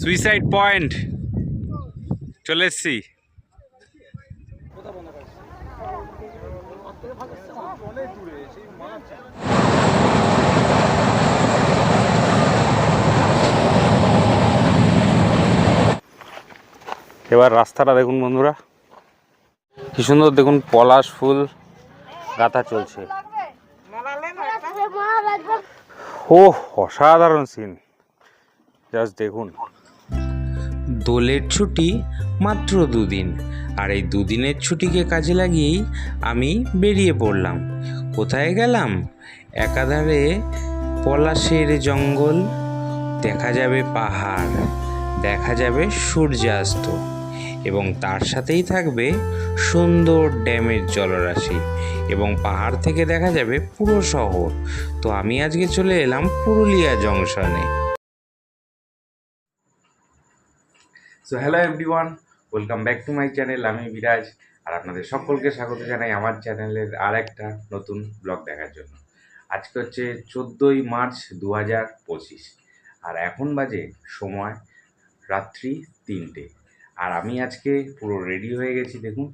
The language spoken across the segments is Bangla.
সুইসাইড পয়েন্ট চলে এসছি। এবার রাস্তাটা দেখুন বন্ধুরা। কি সুন্দর দেখুন পলাশ ফুল গাঁথা চলছে। ও অসাধারণ সিন জাস্ট দেখুন। দোলের ছুটি মাত্র দুদিন, আর এই দুদিনের ছুটিকে কাজে লাগিয়েই আমি বেরিয়ে পড়লাম। কোথায় গেলাম? একাধারে পলাশের জঙ্গল, দেখা যাবে পাহাড়, দেখা যাবে সূর্যাস্ত, এবং তার সাথেই থাকবে সুন্দর ড্যামের জলরাশি, এবং পাহাড় থেকে দেখা যাবে পুরো শহর। তো আমি আজকে চলে এলাম Purulia জংশনে। So hello everyone welcome back to my channel আমি বিরাজ, আর আপনাদের সকলকে স্বাগত জানাই আমার চ্যানেলের আর একটা নতুন ব্লগ দেখার জন্য। আজকে হচ্ছে চোদ্দোই মার্চ দু হাজার পঁচিশ, আর এখন বাজে সময় রাত্রি তিনটে। আর আমি আজকে পুরো রেডি হয়ে গেছি, দেখুন।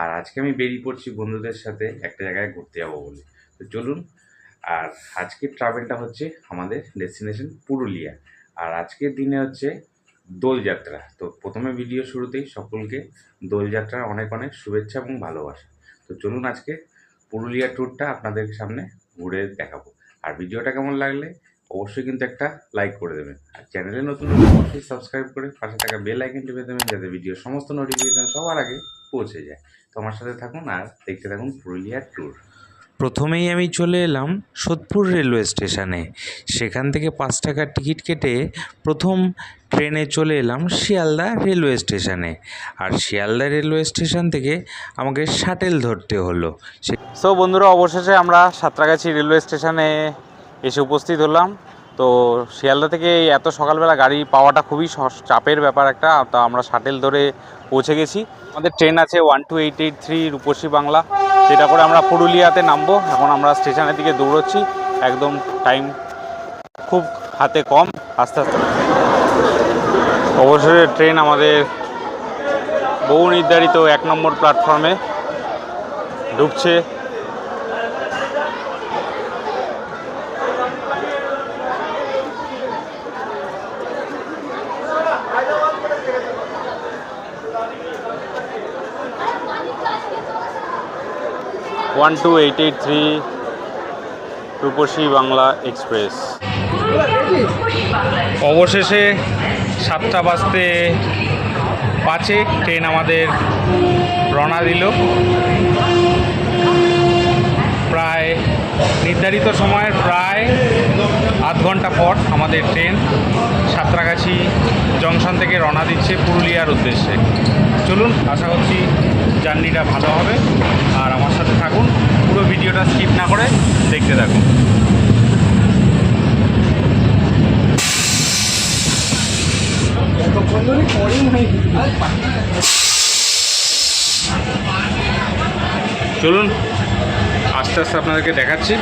আর আজকে আমি বেরিয়ে পড়ছি বন্ধুদের সাথে একটা জায়গায় ঘুরতে যাব বলে। তো চলুন, আর আজকের ট্রাভেলটা হচ্ছে আমাদের ডেস্টিনেশন পুরুলিয়া। আর আজকের দিনে হচ্ছে দোলযাত্রা। তো প্রথমে ভিডিও শুরুতেই সকলকে দোলযাত্রার অনেক অনেক শুভেচ্ছা এবং ভালোবাসা। তো চলুন আজকে পুরুলিয়া ট্যুরটা আপনাদের সামনে ঘুরে দেখাবো। আর ভিডিওটা কেমন লাগলে অবশ্যই কিন্তু একটা লাইক করে দেবেন। আর চ্যানেলে নতুন অবশ্যই সাবস্ক্রাইব করে পাশে থাকা বেল আইকন টিপে দেবেন যাতে ভিডিওর সমস্ত নোটিফিকেশন সবার আগে পৌঁছে যায়। তো আমার সাথে থাকুন আর দেখতে থাকুন পুরুলিয়ার ট্যুর প্রথমেই আমি চলে এলাম সোদপুর রেলওয়ে স্টেশনে। সেখান থেকে পাঁচ টাকার টিকিট কেটে প্রথম ট্রেনে চলে এলাম শিয়ালদা রেলওয়ে স্টেশনে। আর শিয়ালদা রেলওয়ে স্টেশন থেকে আমাকে শাটেল ধরতে হলো। সো বন্ধুরা, অবশেষে আমরা সাঁতরাগাছি রেলওয়ে স্টেশনে এসে উপস্থিত হলাম। তো, শিয়ালদা থেকে এত সকালবেলা গাড়ি পাওয়াটা খুবই চাপের ব্যাপার একটা। তা আমরা শাটেল ধরে পৌঁছে গেছি। আমাদের ট্রেন আছে one two eight eight three Rupasi Bangla. যেটা করে আমরা পুরুলিয়াতে নামবো। এখন আমরা স্টেশনের দিকে দৌড়চ্ছি। একদম টাইম খুব হাতে কম। আস্তে আস্তে। অবশ্যই ট্রেন আমাদের বহু নির্ধারিত এক নম্বর প্ল্যাটফর্মে ঢুকছে। One two eight eight three Rupasi Bangla express অবশেষে সাতটা বাজতে পাঁচে ট্রেন আমাদের রওনা দিল। প্রায় নির্ধারিত সময়ের প্রায় আধ ঘণ্টা পর আমাদের ট্রেন সাঁতরাগাছি জংশন থেকে রওনা দিচ্ছে পুরুলিয়ার উদ্দেশ্যে। চলুন আশা করছি জার্নিটা ভালো হবে। আর আমার সাথে থাকুন পুরো ভিডিওটা স্কিপ না করে দেখতে থাকুন। চলুন আস্তে আস্তে আপনাদেরকে দেখাচ্ছি।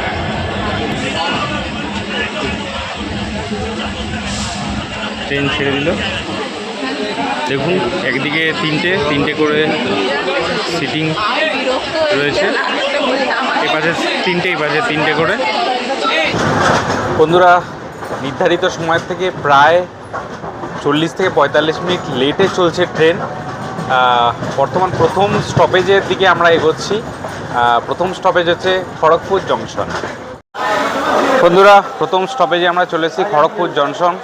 ট্রেন ছেড়ে দিল। দেখুন, একদিকে তিনটে তিনটে করে সিটিং রয়েছে। এ পাশে তিনটে এই পাশে তিনটে করে। বন্ধুরা, নির্ধারিত সময় থেকে প্রায় চল্লিশ থেকে পঁয়তাল্লিশ মিনিট লেটে চলছে ট্রেন। বর্তমান প্রথম স্টপেজের দিকে আমরা এগোচ্ছি। প্রথম স্টপেজ হচ্ছে খড়গপুর জংশন। বন্ধুরা, প্রথম স্টপেজে আমরা চলে এসেছি খড়গপুর জংশন।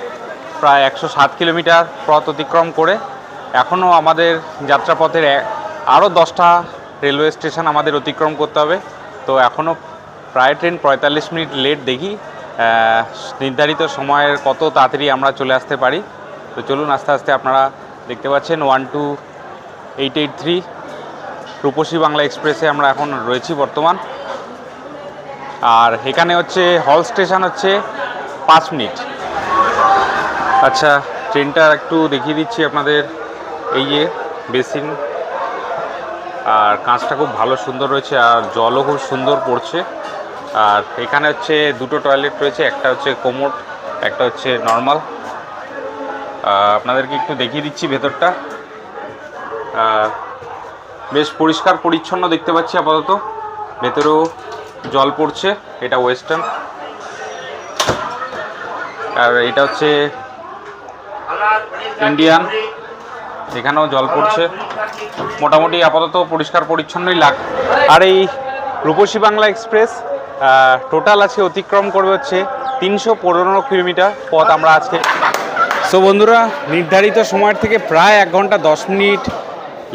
প্রায় একশো সাত কিলোমিটার পথ অতিক্রম করে এখনও আমাদের যাত্রাপথের আরও দশটা রেলওয়ে স্টেশন আমাদের অতিক্রম করতে হবে। তো এখনও প্রায় ট্রেন পঁয়তাল্লিশ মিনিট লেট দেখি নির্ধারিত সময়ের কত তাড়াতাড়ি আমরা চলে আসতে পারি। তো চলুন আস্তে আস্তে আপনারা দেখতে পাচ্ছেন one two eight eight three Rupasi Bangla এক্সপ্রেসে আমরা এখন রয়েছি বর্তমান। আর এখানে হচ্ছে হল স্টেশন হচ্ছে পাঁচ মিনিট। আচ্ছা ট্রেনটা একটু দেখিয়ে দিচ্ছি আপনাদের। এই যে বেসিন আর কাঁচটা খুব ভালো সুন্দর রয়েছে, আর জলও খুব সুন্দর পড়ছে। আর এখানে হচ্ছে দুটো টয়লেট রয়েছে, একটা হচ্ছে কোমোট একটা হচ্ছে নর্মাল আপনাদেরকে একটু দেখিয়ে দিচ্ছি ভেতরটা। বেশ পরিষ্কার পরিচ্ছন্ন দেখতে পাচ্ছি আপাতত। ভেতরেও জল পড়ছে, এটা ওয়েস্টার্ন আর এটা হচ্ছে ইন্ডিয়ান এখানেও জল পড়ছে। মোটামুটি আপাতত পরিষ্কার পরিচ্ছন্নই লাগ আর এই রূপসী বাংলা এক্সপ্রেস টোটাল আজকে অতিক্রম করবে হচ্ছে তিনশো পনেরো কিলোমিটার পথ আমরা আজকে সো বন্ধুরা, নির্ধারিত সময়ের থেকে প্রায় এক ঘণ্টা দশ মিনিট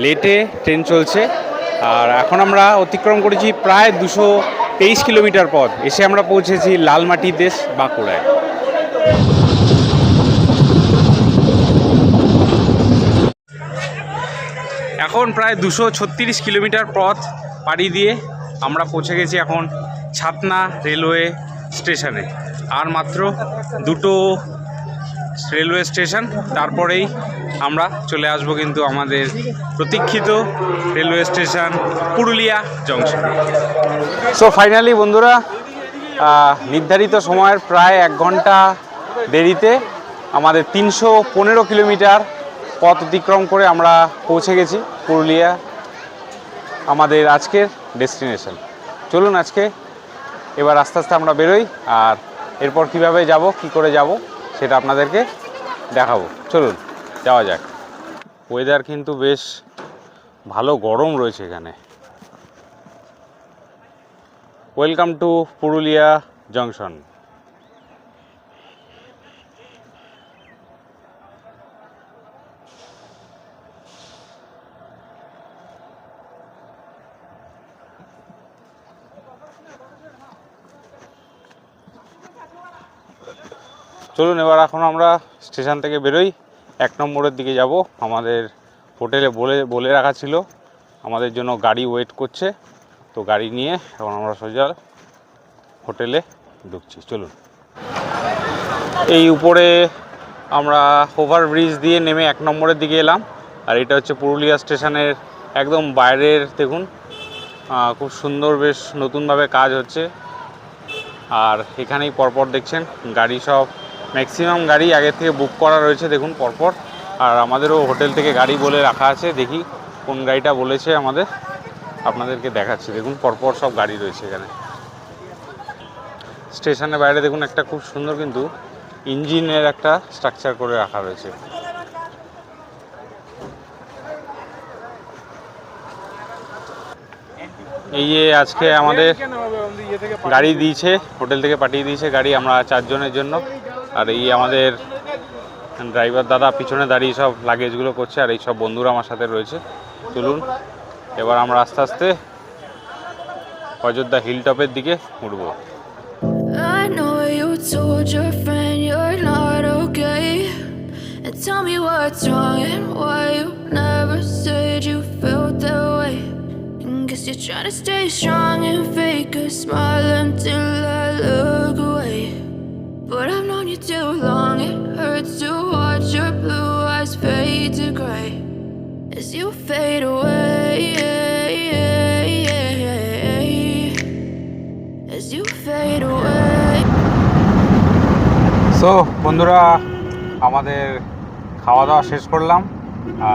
লেটে ট্রেন চলছে। আর এখন আমরা অতিক্রম করেছি প্রায় দুশো তেইশ কিলোমিটার পথ। এসে আমরা পৌঁছেছি লালমাটি দেশ বাঁকুড়ায়। এখন প্রায় দুশো ছত্রিশ কিলোমিটার পথ পাড়ি দিয়ে আমরা পৌঁছে গেছি এখন ছাতনা রেলওয়ে স্টেশনে। আর মাত্র দুটো রেলওয়ে স্টেশন, তারপরেই আমরা চলে আসব কিন্তু আমাদের প্রতীক্ষিত railway station Purulia junction. So finally বন্ধুরা নির্ধারিত সময়ের প্রায় এক ঘণ্টা দেরিতে আমাদের তিনশো পনেরো কিলোমিটার পথ অতিক্রম করে আমরা পৌঁছে গেছি পুরুলিয়া আমাদের আজকের ডেস্টিনেশন। চলুন আজকে এবার আস্তে আস্তে আমরা বেরোই আর এরপর কীভাবে যাব, কি করে যাব সেটা আপনাদেরকে দেখাবো। চলুন, যাওয়া যাক। ওয়েদার কিন্তু বেশ ভালো গরম রয়েছে এখানে। ওয়েলকাম টু পুরুলিয়া জংশন চলুন, এবার এখন আমরা স্টেশন থেকে বেরোই। এক নম্বরের দিকে যাব। আমাদের হোটেলে বলে বলে রাখা ছিল, আমাদের জন্য গাড়ি ওয়েট করছে। তো গাড়ি নিয়ে এখন আমরা সোজা হোটেলে ঢুকছি। চলুন। এই উপরে আমরা ওভারব্রিজ দিয়ে নেমে এক নম্বরের দিকে এলাম। আর এটা হচ্ছে পুরুলিয়া স্টেশনের একদম বাইরের, দেখুন খুব সুন্দর বেশ নতুনভাবে কাজ হচ্ছে। আর এখানেই পরপর দেখছেন, গাড়ি সব ম্যাক্সিমাম গাড়ি আগে থেকে বুক করা রয়েছে দেখুন পরপর। আর আমাদেরও হোটেল থেকে গাড়ি বলে রাখা আছে দেখি কোন গাড়িটা বলেছে আমাদের। আপনাদেরকে দেখাচ্ছি দেখুন পরপর সব গাড়ি রয়েছে এখানে। স্টেশনের বাইরে দেখুন একটা খুব সুন্দর কিন্তু ইঞ্জিনের একটা স্ট্রাকচার করে রাখা রয়েছে। এই যে আজকে আমাদের গাড়ি দিয়েছে হোটেল থেকে পাঠিয়ে দিয়েছে গাড়ি আমরা চারজনের জন্য। আর এই আমাদের ড্রাইভার দাদা পিছনে দাঁড়িয়ে সব লাগেজগুলো করছে আর এই সব বন্ধুরা আমার সাথে রয়েছে চলুন এবার আমরা আস্তে আস্তে অযোধ্যা হিল টপের দিকে উঠবো tell me what's wrong and why you never said you felt that way. Guess you're trying to stay strong and fake a smile until I look away. But I've known you too long, it hurts to watch your blue eyes fade to gray as you fade away. As you fade away. So বন্ধুরা আমাদের খাওয়া দাওয়া শেষ করলাম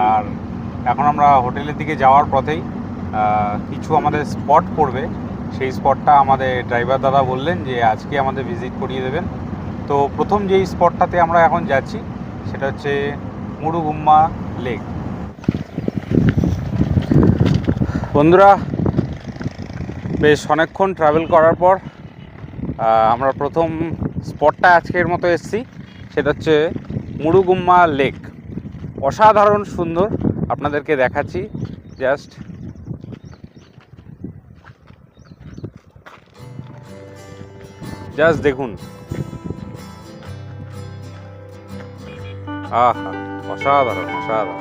আর এখন আমরা হোটেলের দিকে যাওয়ার পথেই কিছু আমাদের স্পট পড়বে সেই স্পটটা আমাদের ড্রাইভার দাদা বললেন যে আজকে আমাদের ভিজিট করিয়ে দেবেন তো প্রথম যেই স্পটটাতে আমরা এখন যাচ্ছি, সেটা হচ্ছে মুরুগুম্মা লেক। বন্ধুরা, বেশ অনেকক্ষণ ট্রাভেল করার পর আমরা প্রথম স্পটটা আজকের মতো এসেছি, সেটা হচ্ছে মুরুগুম্মা লেক। অসাধারণ সুন্দর, আপনাদেরকে দেখাচ্ছি জাস্ট জাস্ট দেখুন। আহা, অসাধারণ অসাধারণ।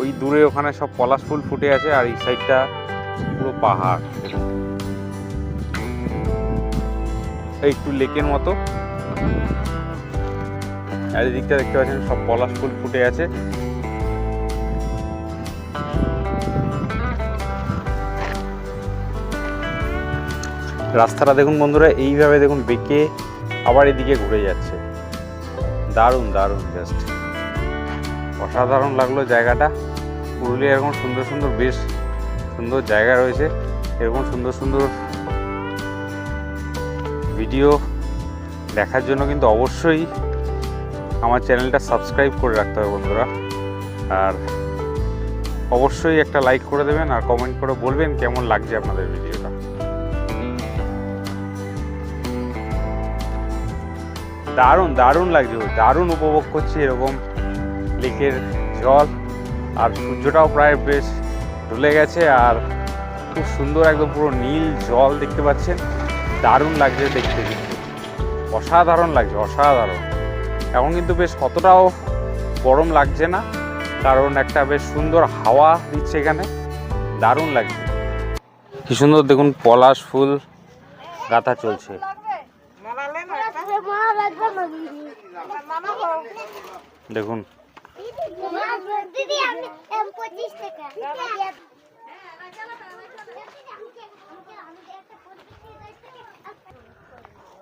ওই দূরে ওখানে সব পলাশ ফুল ফুটে আছে আর এই সাইডটা পুরো পাহাড়। একটু লেকের মতো। আর এদিকটা দেখতে পাচ্ছেন সব পলাশ ফুল ফুটে আছে। রাস্তাটা দেখুন বন্ধুরা, এইভাবে দেখুন বেঁকে আবার এদিকে ঘুরে যাচ্ছে। দারুণ দারুণ জাস্ট অসাধারণ লাগল জায়গাটা। পুরুলিয়া এরকম সুন্দর সুন্দর বেশ সুন্দর জায়গা রয়েছে। এরকম সুন্দর সুন্দর ভিডিও দেখার জন্য কিন্তু অবশ্যই আমার চ্যানেলটা সাবস্ক্রাইব করে রাখতে হবে বন্ধুরা। আর অবশ্যই একটা লাইক করে দেবেন আর কমেন্ট করে বলবেন কেমন লাগছে আপনাদের ভিডিওটা দারুণ দারুণ লাগছে, দারুণ উপভোগ করছি এরকম লেকের জল। আর সূর্যটাও প্রায় বেশ ঢুলে গেছে আর খুব সুন্দর একদম পুরো নীল জল দেখতে পাচ্ছেন। দারুণ লাগছে দেখতে। কিন্তু অসাধারণ লাগছে, অসাধারণ। এখন কিন্তু বেশ কতটাও গরম লাগছে না, কারণ একটা বেশ সুন্দর হাওয়া দিচ্ছে এখানে। দারুণ লাগছে। কি সুন্দর দেখুন, পলাশ ফুল গাঁথা চলছে। দেখুন।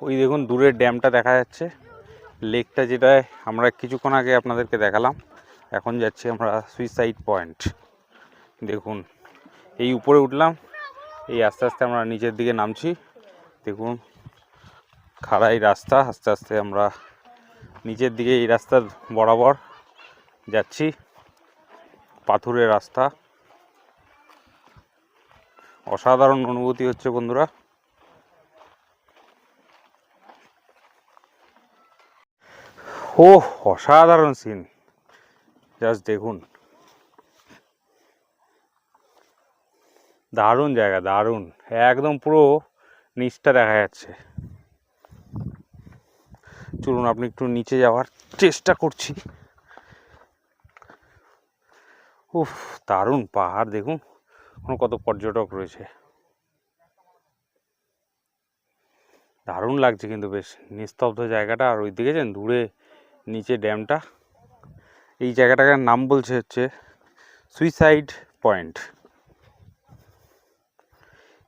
ওই দেখুন দূরের ড্যামটা দেখা যাচ্ছে। লেকটা যেটা আমরা কিছুক্ষণ আগে আপনাদেরকে দেখালাম। এখন যাচ্ছি আমরা সুইসাইড পয়েন্ট। দেখুন এই উপরে উঠলাম। এই আস্তে আস্তে আমরা নিচের দিকে নামছি। দেখুন খাড়াই রাস্তা আস্তে আস্তে আমরা নিচের দিকে এই রাস্তার বরাবর যাচ্ছি। পাথুরের রাস্তা। অসাধারণ অনুভূতি হচ্ছে বন্ধুরা। ও অসাধারণ সিন জাস্ট দেখুন। দারুণ জায়গা, দারুণ। একদম পুরো নিচটা দেখা যাচ্ছে। চলুন, আপনি একটু নিচে যাওয়ার চেষ্টা করছি। উফ, দারুণ পাহাড়, দেখুন, ওখানে কত পর্যটক রয়েছে। দারুণ লাগছে কিন্তু বেশ, নিস্তব্ধ জায়গাটা, আর ওই দিকে যান, দূরে নিচে ড্যামটা। এই জায়গাটার নাম বলছে হচ্ছে সুইসাইড পয়েন্ট।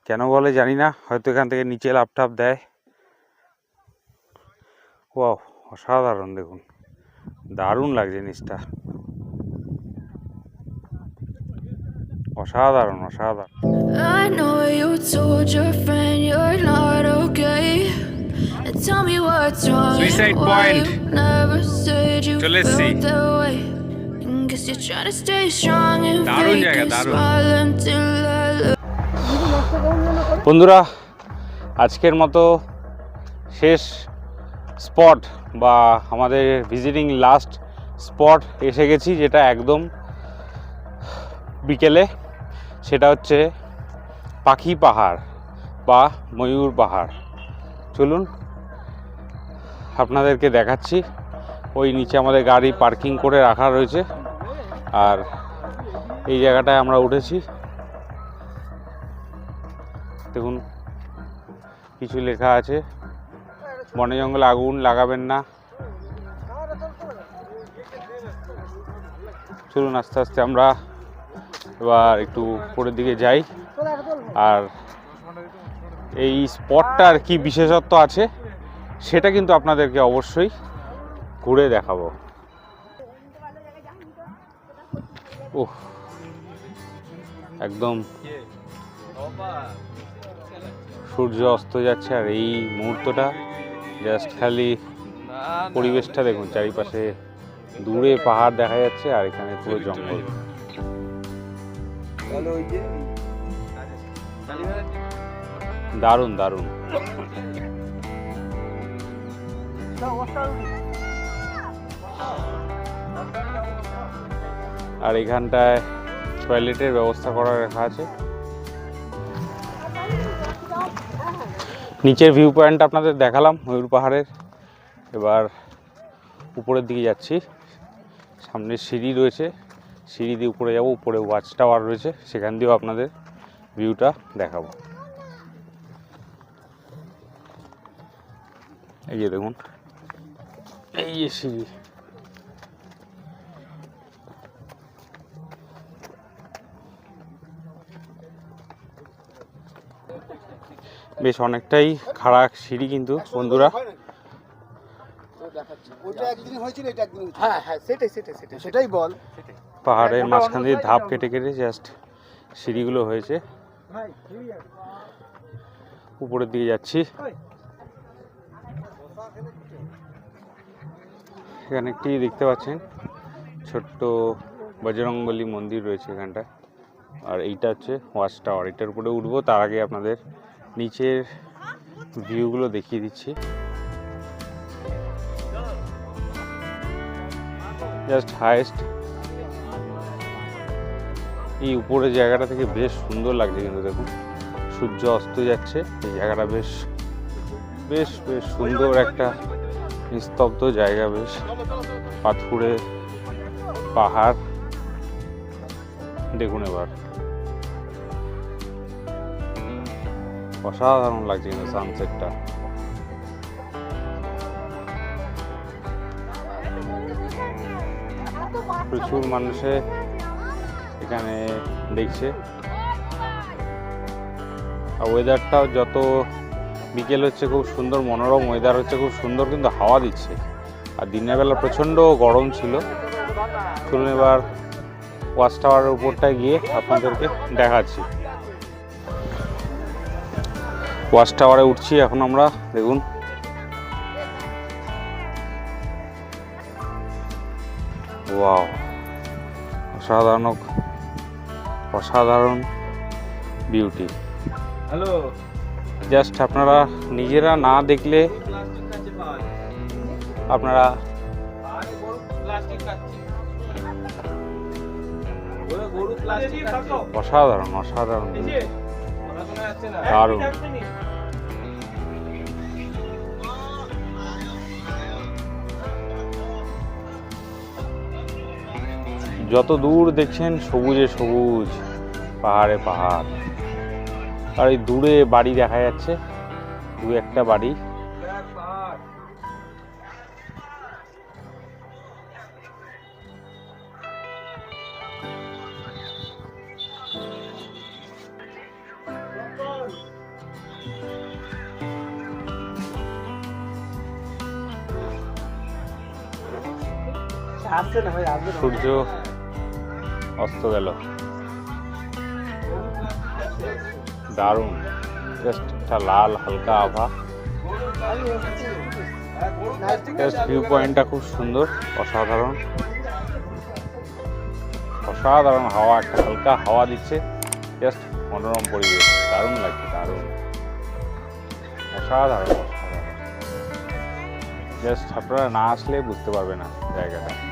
কেন বলে জানি না, হয়তো এখান থেকে নিচে লাপটাপ দেয়। ও অসাধারণ দেখুন দারুণ লাগছে জিনিসটা অসাধারণ অসাধারণ I know you told your friend you're not okay. And tell me what's wrong. Suicide point. Never said you চলে felt এসছি। that way. And guess you're trying to stay strong and দারুণ fake জায়গা, দারুণ। smile until I look. বন্ধুরা আজকের মতো শেষ স্পট বা আমাদের ভিজিটিং লাস্ট স্পট এসে গেছি, যেটা একদম বিকেলে। সেটা হচ্ছে পাখি পাহাড় বা ময়ূর পাহাড়। চলুন আপনাদেরকে দেখাচ্ছি। ওই নিচে আমাদের গাড়ি পার্কিং করে রাখা রয়েছে। আর এই জায়গাটায় আমরা উঠেছি। দেখুন, কিছু লেখা আছে। বনে জঙ্গলে আগুন লাগাবেন না। চলুন আস্তে আস্তে আমরা এবার একটু উপরের দিকে যাই। আর এই স্পটটার কি বিশেষত্ব আছে, সেটা কিন্তু আপনাদেরকে অবশ্যই ঘুরে দেখাবো। ওহ একদম সূর্য অস্ত যাচ্ছে আর এই মুহূর্তটা। জাস্ট খালি পরিবেশটা দেখুন চারিপাশে দূরে পাহাড় দেখা যাচ্ছে আর এখানে পুরো জঙ্গল। দারুণ দারুণ। আর এখানটায় টয়লেটের ব্যবস্থা করা রাখা আছে। নিচের ভিউ পয়েন্ট আপনাদের দেখালাম, ময়ূর পাহাড়ের। এবার উপরের দিকে যাচ্ছি। সামনে সিঁড়ি রয়েছে। সিঁড়ি দিয়ে উপরে যাব, উপরে ওয়াচ টাওয়ার রয়েছে। সেখান দিয়েও আপনাদের ভিউটা দেখাবো। এই যে দেখুন, এই যে সিঁড়ি। বেশ অনেকটাই খাড়া সিঁড়ি কিন্তু বন্ধুরা। ওইটা একদিন হয়েছিল এটা একদিন হয়েছিল। হ্যাঁ হ্যাঁ সেটাই সেটাই সেটাই সেটাই। বল। পাহাড়ের মাঝখান দিয়ে ধাপ কেটে কেটে জাস্ট সিঁড়িগুলো হয়েছে। উপরের দিকে যাচ্ছি। এখানে একটি দেখতে পাচ্ছেন ছোট্ট বজরংবলী মন্দির রয়েছে এখানটা আর এইটা হচ্ছে ওয়াচ টাওয়ার এটার উপরে উঠবো তার আগে আপনাদের নিচের ভিউগুলো দেখিয়ে দিচ্ছি। জাস্ট হাইস্ট এই উপরের জায়গাটা থেকে বেশ সুন্দর লাগছে কিন্তু দেখুন। সূর্য অস্ত যাচ্ছে, এই জায়গাটা বেশ বেশ বেশ সুন্দর একটা নিস্তব্ধ জায়গা, বেশ পাথুরে, পাহাড়। দেখুন এবার। অসাধারণ লাগছে কিন্তু সানসেটটা প্রচুর মানুষে এখানে দেখছে। আর ওয়েদারটাও যত বিকেল হচ্ছে খুব সুন্দর, মনোরম ওয়েদার হচ্ছে খুব সুন্দর, কিন্তু হাওয়া দিচ্ছে। আর দিনের বেলা প্রচণ্ড গরম ছিল। চলুন এবার ওয়াচ টাওয়ারের উপরটায় গিয়ে আপনাদেরকে দেখাচ্ছি। ওয়াচ টাওয়ারে উঠছি এখন আমরা দেখুন। ওয়াও অসাধারণ অসাধারণ বিউটি। হ্যালো। জাস্ট আপনারা নিজেরা না দেখলে আপনারা অসাধারণ অসাধারণ। দারুণ। যত দূর দেখছেন সবুজে সবুজ পাহাড়ে পাহাড়। আর এই দূরে বাড়ি দেখা যাচ্ছে দু একটা বাড়ি। সূর্য অস্ত গেল। দারুণ। জাস্ট একটা লাল, হালকা আভা। ভিউ পয়েন্টটা খুব সুন্দর, অসাধারণ। অসাধারণ হাওয়া, একটা হালকা হাওয়া দিচ্ছে। জাস্ট মনোরম পরিবেশ, দারুণ লাগছে, দারুণ। অসাধারণ অসাধারণ। জাস্ট আপনারা না আসলে বুঝতে পারবে না জায়গাটা।